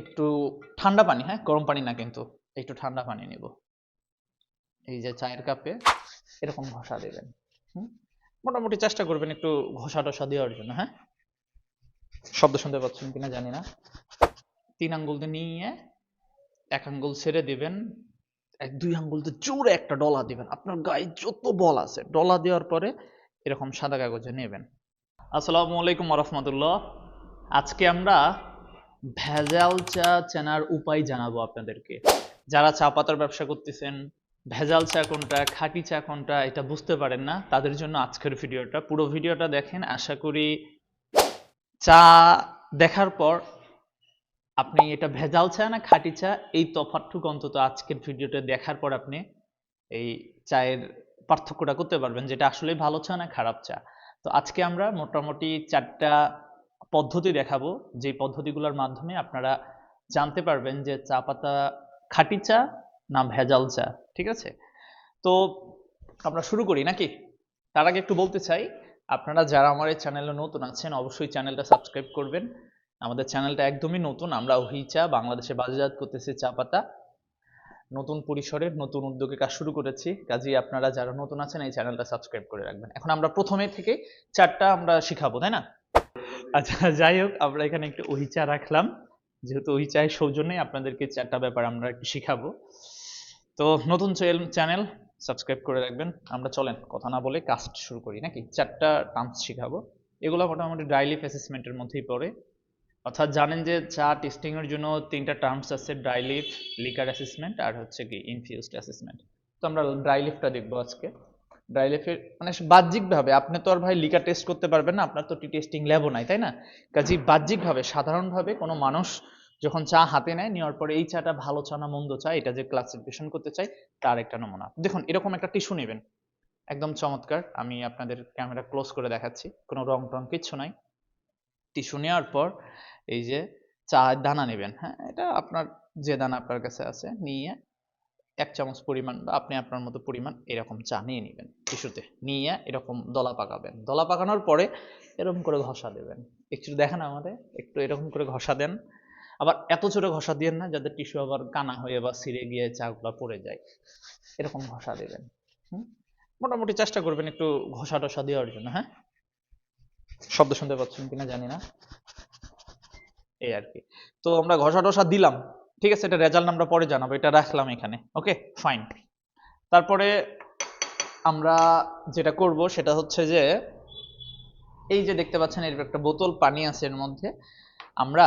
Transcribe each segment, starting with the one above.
একটু ঠান্ডা পানি হ্যাঁ? গরম পানি না কিন্তু, একটু ঠান্ডা পানি নেব। এই যে চায়ের কাপে এরকম ঘষা দেবেন, হুম? মোটামুটি চেষ্টা করবেন একটু ঘষা টষা দেওয়ার জন্য হ্যাঁ? শব্দ শুনতে পাচ্ছেন কিনা জানি না। তিন আঙ্গুল দিয়ে নিয়ে এক আঙ্গুল ছেড়ে দিবেন, এক, দুই আঙ্গুল দিয়ে জোরে একটা ডলা দিবেন। আপনার গায়ে যত বল আছে, ডলা দেওয়ার পরে এরকম সাদা কাগজে নেবেন। আসসালামু আলাইকুম রহমতুল্লাহ। আজকে আমরা ভেজাল চা চেনার উপায় জানাব আপনাদেরকে। যারা চা পাতার ব্যবসা করতেছেন, ভেজাল চা কোনটা, খাঁটি চা কোনটা, এটা বুঝতে পারেন না, তাদের জন্য আজকের ভিডিওটা। পুরো ভিডিওটা দেখেন, আশা করি চা দেখার পর আপনি এটা ভেজাল চা না খাঁটি চা, এই তফাৎটুকু অন্তত আজকের ভিডিওটা দেখার পর আপনি এই চায়ের পার্থক্যটা করতে পারবেন, যেটা আসলে ভালো চা না খারাপ চা। তো আজকে আমরা মোটামুটি চারটা পদ্ধতি দেখাবো। যে পদ্ধতিগুলোর মাধ্যমে আপনারা জানতে পারবেন যে চা পাতা খাঁটি চা না ভেজাল চা, ঠিক আছে? তো আমরা শুরু করি নাকি? তার আগে একটু বলতে চাই, আপনারা যারা আমার এই চ্যানেলে নতুন আছেন, অবশ্যই চ্যানেলটা সাবস্ক্রাইব করবেন। আমাদের চ্যানেলটা একদমই নতুন, আমরা ওহি চা, বাংলাদেশে বাজারজাত করতেছি চা পাতা। নতুন পরিসরের, নতুন উদ্যোগে কাজ শুরু করেছি। কাজেই আপনারা যারা নতুন আছেন, এই চ্যানেলটা সাবস্ক্রাইব করে রাখবেন। এখন আমরা প্রথমে থেকে চারটা আমরা শিখাবো, তাই না? আচ্ছা যাই হোক, আমরা এখানে একটু ওহি চা রাখলাম। যেহেতু ওহি চায়ের সৌজন্যে আপনাদেরকে চারটা ব্যাপার আমরা শিখাবো। তো নতুন চ্যানেল সাবস্ক্রাইব করে রাখবেন। আমরা চলেন, কথা না বলে কাস্ট শুরু করি। নাকি? চারটা টার্মস শিখাবো। এগুলো মোটামুটি ড্রাই লিফ অ্যাসেসমেন্টের মধ্যেই পড়ে। অর্থাৎ জানেন যে চা টেস্টিংয়ের জন্য তিনটা টার্মস আছে ড্রাই লিফ লিকার অ্যাসেসমেন্ট আর হচ্ছে কি ইনফিউজড অ্যাসেসমেন্ট তো আমরা ড্রাই লিফটা দেখব আজকে। ড্রাই লিফের মানে বাহ্যিকভাবে, আপনি তো আর ভাই লিকার টেস্ট করতে পারবেন না, আপনার তো টি টেস্টিং ল্যাবও নাই, তাই না? কাজেই বাহ্যিকভাবে, সাধারণভাবে কোনো মানুষ যখন চা হাতে নেয়, নেওয়ার পরে এই চাটা ভালো চা না মন্দ চা, এটা যে ক্লাসিফিকেশন করতে চাই, তার একটা নমুনা। দেখুন, এরকম একটা টিস্যু নেবেন। একদম চমৎকার, আমি আপনাদের ক্যামেরা ক্লোজ করে দেখাচ্ছি, কোনো রং টং কিচ্ছু নাই। টিস্যু নেওয়ার পর, এই যে চা দানা নেবেন হ্যাঁ এটা আপনার যে দানা আপনার কাছে আছে, নিয়ে এক চামচ পরিমাণ বা আপনি আপনার মতো পরিমাণ এরকম চা নিয়ে নেবেন। টিস্যুতে নিয়ে এরকম দলা পাকাবেন। দলা পাকানোর পরে এরকম করে ঘষা দেবেন। একটু দেখেন আমাদের, একটু এরকম করে ঘষা দেন। আবার এত ছোট ঘষা দিয়েন না, যাতে টিস্যু আবার কানা হয়ে বা ছিঁড়ে গিয়ে চাগুলা পড়ে যায়। এরকম ঘষা দেবেন। হুম? মোটামুটি চেষ্টা করবেন একটু ঘষা টষা দেওয়ার জন্য হ্যাঁ? শব্দ শুনতে পাচ্ছেন কিনা জানি না। এই আর কি। তো আমরা ঘষা টষা দিলাম। ঠিক আছে, এটা রেজাল্ট আমরা পরে জানাব, এটা রাখলাম এখানে ওকে ফাইন তারপরে আমরা যেটা করব, সেটা হচ্ছে যে, এই যে দেখতে পাচ্ছেন, এর একটা বোতল পানি আছে এর মধ্যে, আমরা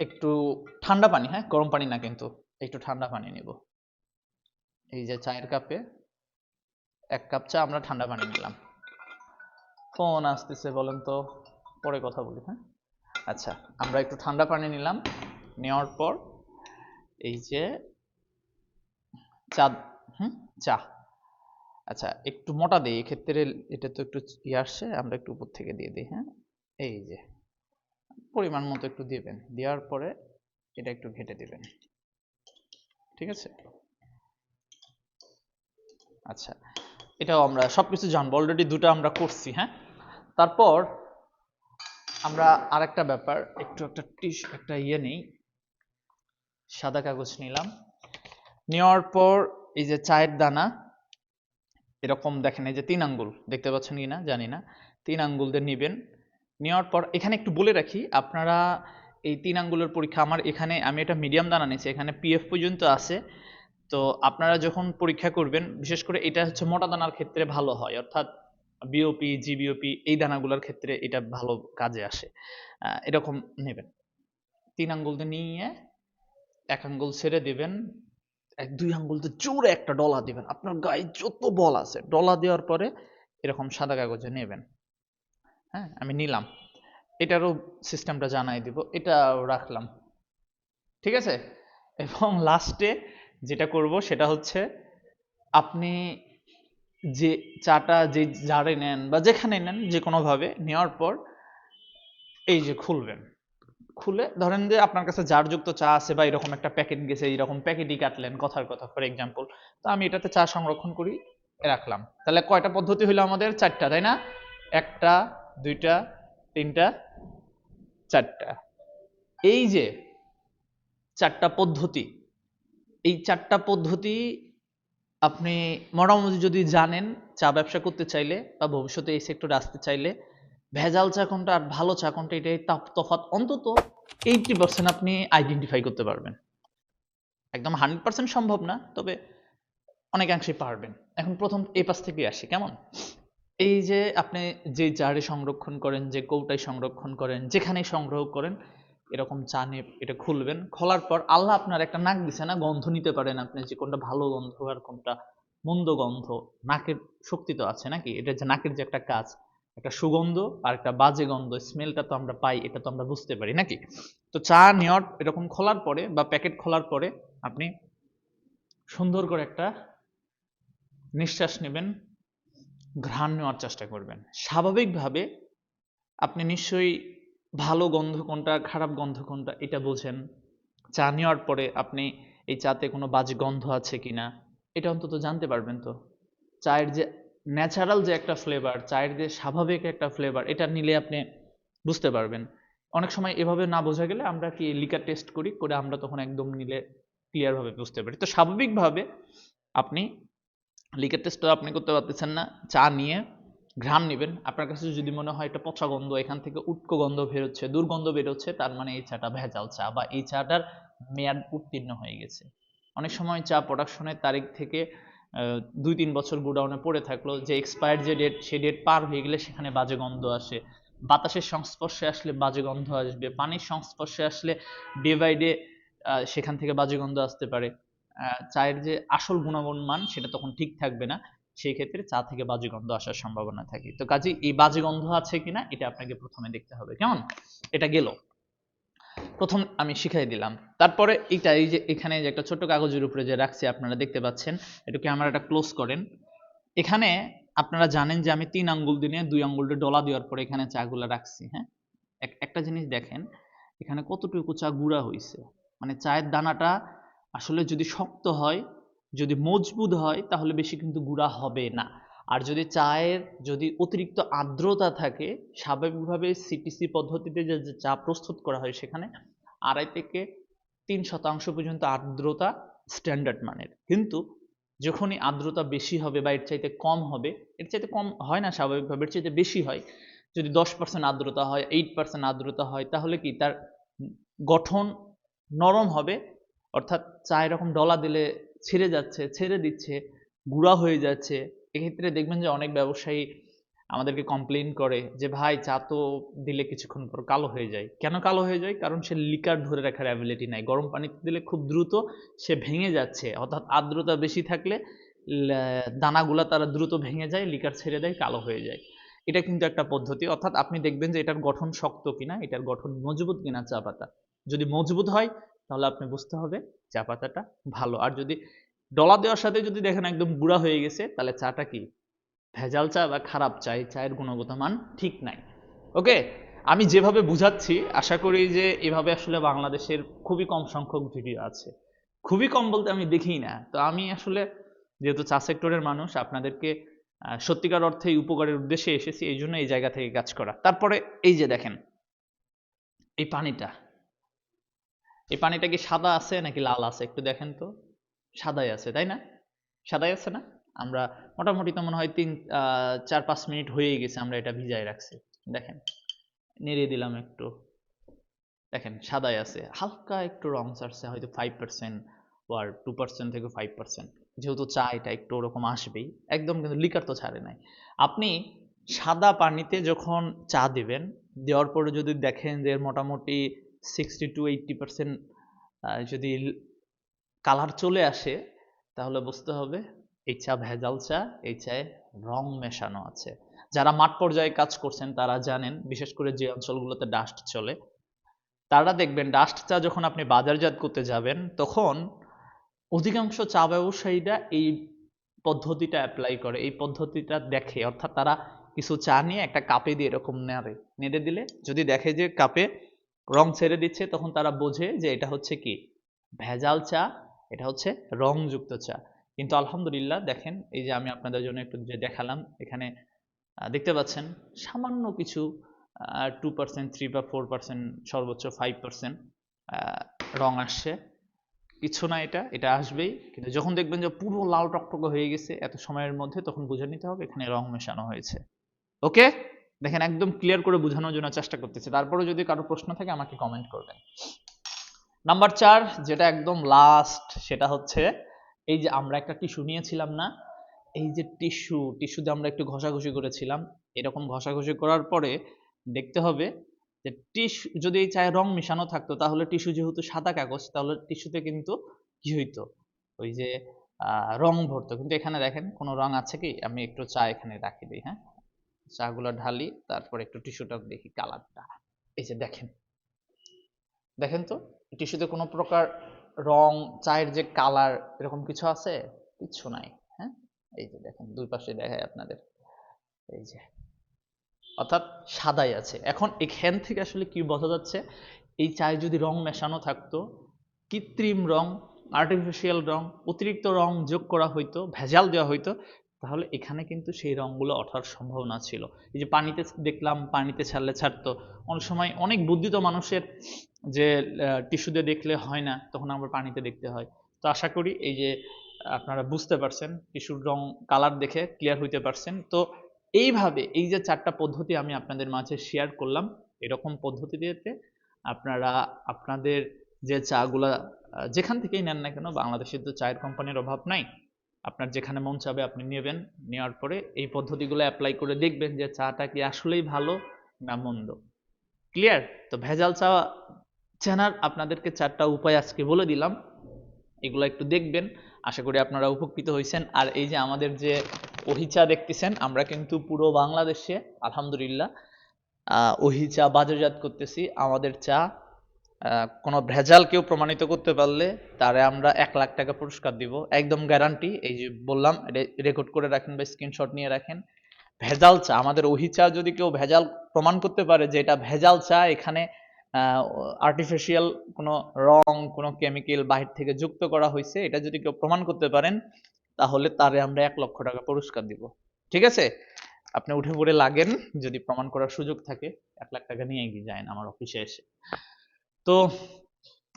একটু ঠান্ডা পানি হ্যাঁ? গরম পানি না কিন্তু, একটু ঠান্ডা পানি নেব। এই যে চায়ের কাপে এক কাপ চা, আমরা ঠান্ডা পানি নিলাম। ফোন আসতেছে বলেন তো, পরে কথা বলি হ্যাঁ? আচ্ছা আমরা একটু ঠান্ডা পানি নিলাম। নেওয়ার পর এই যে চা, হুম, চা। আচ্ছা একটু মোটা দিই, এক্ষেত্রে এটা তো একটু ইয়ে আসছে, আমরা একটু উপর থেকে দিয়ে দিই হ্যাঁ? এই যে, পরিমাণ মতো একটু দিবেন, দেওয়ার পরে এটা একটু ঘেটে দিবেন। ঠিক আছে? আচ্ছা এটাও আমরা সবকিছু জানব অলরেডি দুটো আমরা করছি হ্যাঁ? তারপর আমরা আরেকটা ব্যাপার, একটু একটা টিস, একটা ইয়ে নেই সাদা কাগজ নিলাম। নেওয়ার পর এই যে চায়ের দানা, এরকম দেখেন এই যে তিন আঙ্গুল, দেখতে পাচ্ছেন কি না জানি না। তিন আঙ্গুল দিয়ে নিবেন। নেওয়ার পর এখানে একটু বলে রাখি, আপনারা এই তিন আঙ্গুলের পরীক্ষা, আমার এখানে আমি এটা মিডিয়াম দানা নিয়েছি, এখানে পিএফ পর্যন্ত আছে। তো আপনারা যখন পরীক্ষা করবেন, বিশেষ করে এটা হচ্ছে মোটা দানার ক্ষেত্রে ভালো হয়, অর্থাৎ বিওপি জিবিওপি এই দানাগুলোর ক্ষেত্রে এটা ভালো কাজে আসে। এরকম নেবেন। তিন আঙ্গুল দিয়ে নিয়ে এক আঙ্গুল ছেড়ে দিবেন, এক দুই আঙ্গুল দিয়ে জোরে একটা ডলা দিবেন। আপনার গায়ে যত বল আছে, ডলা দেওয়ার পরে এরকম সাদা কাগজে নেবেন। হ্যাঁ আমি নিলাম। এটারও সিস্টেমটা জানাই দিব, এটাও রাখলাম। ঠিক আছে? এবং লাস্টে যেটা করব সেটা হচ্ছে, আপনি যে চাটা যে জারে নেন বা যেখানে নেন যে কোনোভাবে নেওয়ার পর এই যে খুলবেন। খুলে ধরেন যে আপনার কাছে জারযুক্ত চা আছে বা এরকম একটা প্যাকেট গেছে, এরকম প্যাকেটই কাটলেন, কথার কথা ফর এক্সাম্পল তো আমি এটাতে চা সংরক্ষণ করি, রাখলাম। তাহলে কয়টা পদ্ধতি হলো আমাদের? চারটা, তাই না? একটা, দুইটা, তিনটা, চারটা। এই যে চারটা পদ্ধতি, এই চারটা পদ্ধতি আপনি মোটামুটি যদি জানেন, চা ব্যবসা করতে চাইলে বা ভবিষ্যতে এই সেক্টরে আসতে চাইলে ভেজাল চা কোনটা আর ভালো চা কোনটা, এটাই তফাৎ অন্তত এইটটি পার্সেন্ট আপনি আইডেন্টিফাই করতে পারবেন। একদম হান্ড্রেড পার্সেন্ট সম্ভব না, তবে অনেকাংশে পারবেন। এখন প্রথম এই পাশ থেকে আসি, কেমন? এই যে আপনি যে জারে সংরক্ষণ করেন, যে কৌটায় সংরক্ষণ করেন, যেখানেই সংগ্রহ করেন, এরকম চা নিয়ে এটা খুলবেন, খোলার পর আল্লাহ আপনার একটা নাক দিছে না, গন্ধ নিতে পারেন আপনি যে কোনটা ভালো গন্ধ আর কোনটা মন্দ গন্ধ, নাকের শক্তি তো আছে নাকি? এটা যে নাকের যে একটা কাজ একটা সুগন্ধ আর একটা বাজে গন্ধ স্মেলটা তো আমরা পাই, এটা তো আমরা বুঝতে পারি, নাকি? তো চা নেওয়ার এরকম খোলার পরে বা প্যাকেট খোলার পরে আপনি সুন্দর করে একটা নিঃশ্বাস নেবেন, ঘ্রাণ নেওয়ার চেষ্টা করবেন। স্বাভাবিকভাবে আপনি নিশ্চয়ই ভালো গন্ধ কোনটা, খারাপ গন্ধ কোনটা, এটা বোঝেন। চা নেওয়ার পরে আপনি এই চাতে কোনো বাজে গন্ধ আছে কিনা, এটা অন্তত জানতে পারবেন তো। চায়ের যে ন্যাচারাল যে একটা ফ্লেভার চায়ের যে স্বাভাবিক একটা ফ্লেভার এটা নিলে আপনি বুঝতে পারবেন। অনেক সময় এভাবে না বোঝা গেলে আমরা কি লিকার টেস্ট করি, করে আমরা তখন একদম নিলে ক্লিয়ারভাবে বুঝতে পারি। তো স্বাভাবিকভাবে আপনি লিকার টেস্ট তো আপনি করতে পারতেছেন না, চা নিয়ে ঘ্রাম নেবেন। আপনার কাছে যদি মনে হয় একটা পচা গন্ধ, এখান থেকে উটকো গন্ধ বেরোচ্ছে দুর্গন্ধ বেরোচ্ছে তার মানে এই চাটা ভেজাল চা বা এই চাটার মেয়াদ উত্তীর্ণ হয়ে গেছে। অনেক সময় চা প্রোডাকশনের তারিখ থেকে দুই তিন বছর গোডাউনে পড়ে থাকল, যে এক্সপায়ার যে ডেট সে ডেট পার হয়ে গেলে সেখানে বাজে গন্ধ আসে। বাতাসের সংস্পর্শে আসলে বাজে গন্ধ আসবে, পানির সংস্পর্শে আসলে ডে বাই ডে সেখান থেকে বাজে গন্ধ আসতে পারে। চায়ের যে আসল গুণগণ মান সেটা তখন ঠিক থাকবে না। সেই ক্ষেত্রে চা থেকে বাজে গন্ধ আসার সম্ভাবনা থাকে। তো কাজে, এই বাজে গন্ধ আছে কিনা, এটা আপনাকে প্রথমে দেখতে হবে। কেমন? এটা গেল। প্রথম আমি শিখাই দিলাম। তারপরে এইটা, এই যে এখানে যে একটা ছোট্ট কাগজের উপরে যে রাখছি, আপনারা দেখতে পাচ্ছেন একটু ক্যামেরাটা ক্লোজ করেন। এখানে আপনারা জানেন যে আমি তিন আঙ্গুল দিয়ে দুই আঙ্গুলটা ডলা দেওয়ার পরে এখানে চাগুলা রাখছি হ্যাঁ? একটা জিনিস দেখেন, এখানে কতটুকু চা গুঁড়া হয়েছে মানে চায়ের দানাটা আসলে যদি শক্ত হয়, যদি মজবুত হয়, তাহলে বেশি কিন্তু গুঁড়া হবে না। আর যদি চায়ের যদি অতিরিক্ত আর্দ্রতা থাকে, স্বাভাবিকভাবে সিটিসি পদ্ধতিতে যে চা প্রস্তুত করা হয় সেখানে আড়াই থেকে তিন শতাংশ পর্যন্ত আর্দ্রতা স্ট্যান্ডার্ড মানের। কিন্তু যখনই আর্দ্রতা বেশি হবে বা এর চাইতে কম হবে, এর চাইতে কম হয় না স্বাভাবিকভাবে, এর চাইতে বেশি হয়। যদি দশ পার্সেন্ট আর্দ্রতা হয় এইট পার্সেন্ট আর্দ্রতা হয়, তাহলে কি তার গঠন নরম হবে? অর্থাৎ চা এরকম ডলা দিলে ছেড়ে যাচ্ছে, ছেড়ে দিচ্ছে, গুঁড়া হয়ে যাচ্ছে এক্ষেত্রে দেখবেন যে অনেক ব্যবসায়ী আমাদেরকে কমপ্লেইন করে যে, ভাই, চা তো দিলে কিছুক্ষণ পর কালো হয়ে যায়। কেন কালো হয়ে যায়? কারণ সে লিকার ধরে রাখার অ্যাবিলিটি নাই। গরম পানিতে দিলে খুব দ্রুত সে ভেঙে যাচ্ছে। অর্থাৎ আর্দ্রতা বেশি থাকলে দানাগুলা তারা দ্রুত ভেঙে যায় লিকার ছেড়ে দেয়, কালো হয়ে যায়। এটা কিন্তু একটা পদ্ধতি। অর্থাৎ আপনি দেখবেন যে এটার গঠন শক্ত কিনা, এটার গঠন মজবুত কিনা চা পাতা। যদি মজবুত হয়, তাহলে আপনি বুঝতে হবে চা পাতাটা ভালো। আর যদি ডলা দেওয়ার সাথে যদি দেখেন একদম গুঁড়া হয়ে গেছে, তাহলে চাটা কি? ভেজাল চা বা খারাপ চা? এই চায়ের গুণগত মান ঠিক নাই। ওকে? আমি যেভাবে বুঝাচ্ছি, আশা করি যে এভাবে আসলে বাংলাদেশের খুবই কম সংখ্যক ভিডিও আছে। খুবই কম বলতে আমি দেখি না। তো আমি আসলে যেহেতু চা সেক্টরের মানুষ, আপনাদেরকে সত্যিকার অর্থে উপকারের উদ্দেশ্যে এসেছি, এই জন্য এই জায়গা থেকে কাজ করা। তারপরে এই যে দেখেন, এই পানিটা। এই পানিটা কি সাদা আছে নাকি লাল আছে? একটু দেখেন তো। সাদাই আছে, তাই না? সাদাই আছে না? আমরা মোটামুটি তো মনে হয় তিন চার, পাঁচ মিনিট হয়েই গেছে আমরা এটা ভিজায় রাখছি। দেখেন, নেড়ে দিলাম একটু। দেখেন, সাদাই আছে। হালকা একটু রং ছাড়ছে, হয়তো ফাইভ পার্সেন্ট আর টু পার্সেন্ট থেকে ফাইভ পার্সেন্ট যেহেতু চা এটা একটু ওরকম আসবেই, একদম কিন্তু লিকার তো ছাড়ে নাই। আপনি সাদা পানিতে যখন চা দেবেন, দেওয়ার পরে যদি দেখেন যে মোটামুটি সিক্সটি টু এইটটি পার্সেন্ট যদি কালার চলে আসে, তাহলে বুঝতে হবে এই চা ভেজাল চা, এই চায়ে রং মেশানো আছে। যারা মাঠ পর্যায়ে কাজ করছেন, তারা জানেন, বিশেষ করে যে অঞ্চলগুলোতে ডাস্ট চলে, তারা দেখবেন ডাস্ট চা যখন আপনি বাজারজাত করতে যাবেন, তখন অধিকাংশ চা ব্যবসায়ীরা এই পদ্ধতিটা অ্যাপ্লাই করে, এই পদ্ধতিটা দেখে। অর্থাৎ তারা কিছু চা নিয়ে একটা কাপে দিয়ে এরকম নেড়ে নেড়ে দিলে যদি দেখে যে কাপে রং ছেড়ে দিচ্ছে, তখন তারা বোঝে যে এটা হচ্ছে কি? ভেজাল চা এটা হচ্ছে রংযুক্ত চা। কিন্তু আলহামদুলিল্লাহ দেখেন, এই যে আমি আপনাদের জন্য একটু যে দেখালাম, এখানে দেখতে পাচ্ছেন সামান্য কিছু টু পার্সেন্ট থ্রি বা ফোর পার্সেন্ট সর্বোচ্চ ফাইভ পার্সেন্ট রং আসছে। কিছু না এটা এটা আসবেই। কিন্তু যখন দেখবেন যে পুরো লাল টকটকে হয়ে গেছে, এত সময়ের মধ্যে, তখন বুঝে নিতে হবে এখানে রং মেশানো হয়েছে। ওকে? দেখেন একদম ক্লিয়ার করে বোঝানোর জন্য চেষ্টা করতেছি। তারপরে যদি কারও প্রশ্ন থাকে, আমাকে কমেন্ট করবেন। নাম্বার চার, যেটা একদম লাস্ট সেটা হচ্ছে এই যে আমরা একটা টিস্যু নিয়েছিলাম না, এই যে টিস্যু টিস্যুতে আমরা একটু ঘষাঘষি করেছিলাম, এরকম ঘষাঘষি করার পরে দেখতে হবে যে টিস্যু যদি এই চায়ে রং মেশানো থাকতো, তাহলে টিস্যু যেহেতু সাদা কাগজ, তাহলে টিস্যুতে কিন্তু কি হইতো? ওই যে রং ভরতো। কিন্তু এখানে দেখেন, কোনো রং আছে কি? আমি একটু চা এখানে রাখি দিই হ্যাঁ? চাগুলো ঢালি, তারপর একটু টিস্যুটা দেখি কালারটা এই যে দেখেন। দেখেন তো? টিস্যুতে কোনো প্রকার রং, চায়ের যে কালার, এরকম কিছু আছে? কিচ্ছু নাই হ্যাঁ? এই যে দেখেন, দুই পাশে দেখায় আপনাদের। এই যে। অর্থাৎ সাদাই আছে। এখন এখান থেকে আসলে কি বোঝা যাচ্ছে? এই চায়ে যদি রং মেশানো থাকতো, কৃত্রিম রং আর্টিফিশিয়াল রং, অতিরিক্ত রং যোগ করা হইতো, ভেজাল দেওয়া হইতো তাহলে এখানে কিন্তু সেই রংগুলো ওঠার সম্ভাবনা ছিল। এই যে পানিতে দেখলাম, পানিতে ছাড়লে ছাড়তো। অনেক সময় অনেক বুদ্ধিত মানুষের যে টিস্যুতে দেখলে হয় না, তখন আবার পানিতে দেখতে হয়। তো আশা করি এই যে, আপনারা বুঝতে পারছেন টিস্যুর রং কালার দেখে ক্লিয়ার হইতে পারছেন। তো এইভাবে এই যে চারটা পদ্ধতি আমি আপনাদের মাঝে শেয়ার করলাম, এরকম পদ্ধতিতে আপনারা, আপনাদের যে চাগুলা যেখান থেকেই নেন না কেন, বাংলাদেশের তো চায়ের কোম্পানির অভাব নাই। আপনার যেখানে মন চাবে আপনি নেবেন। নেওয়ার পরে এই পদ্ধতিগুলো অ্যাপ্লাই করে দেখবেন যে চাটা কি আসলেই ভালো না মন্দ। ক্লিয়ার তো ভেজাল চা চেনার আপনাদেরকে চারটা উপায় আজকে বলে দিলাম। এগুলো একটু দেখবেন। আশা করি আপনারা উপকৃত হয়েছেন। আর এই যে আমাদের যে ওহি চা দেখতেছেন, আমরা কিন্তু পুরো বাংলাদেশে, আলহামদুলিল্লাহ ওহি চা বাজারজাত করতেছি। আমাদের চা কোনো ভেজাল কেউ প্রমাণিত করতে পারলে তারে আমরা এক লাখ টাকা পুরস্কার দিব। একদম গ্যারান্টি এই যে বললাম রেকর্ড করে রাখেন বা স্ক্রিনশট নিয়ে রাখেন। ভেজাল চা, আমাদের ওহি চা যদি কেউ ভেজাল প্রমাণ করতে পারে যে এটা ভেজাল চা, এখানে আর্টিফিশিয়াল কোনো রং, কোনো কেমিক্যাল বাহির থেকে যুক্ত করা হয়েছে এটা যদি কেউ প্রমাণ করতে পারেন, তাহলে তারে আমরা এক লক্ষ টাকা পুরস্কার দিব। ঠিক আছে? আপনি উঠে পড়ে লাগেন, যদি প্রমাণ করার সুযোগ থাকে, এক লাখ টাকা নিয়ে এগিয়ে যান আমার অফিসে এসে। তো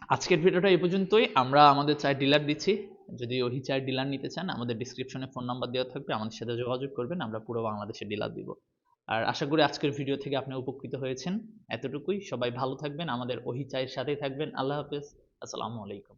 আজকের ভিডিওটা এই পর্যন্তই। আমরা আমাদের চায়ের ডিলার দিচ্ছি। যদি ওই চায়ের ডিলার নিতে চান, আমাদের ডিসক্রিপশনে ফোন নাম্বার দেওয়া থাকবে। আমাদের সাথে যোগাযোগ করবেন, আমরা পুরো বাংলাদেশে ডিলার দিব। আর আশা করি আজকের ভিডিও থেকে আপনি উপকৃত হয়েছেন। এতটুকুই। সবাই ভালো থাকবেন। আমাদের ওহি চায়ের সাথেই থাকবেন। আল্লাহ হাফেজ। আসসালামু আলাইকুম।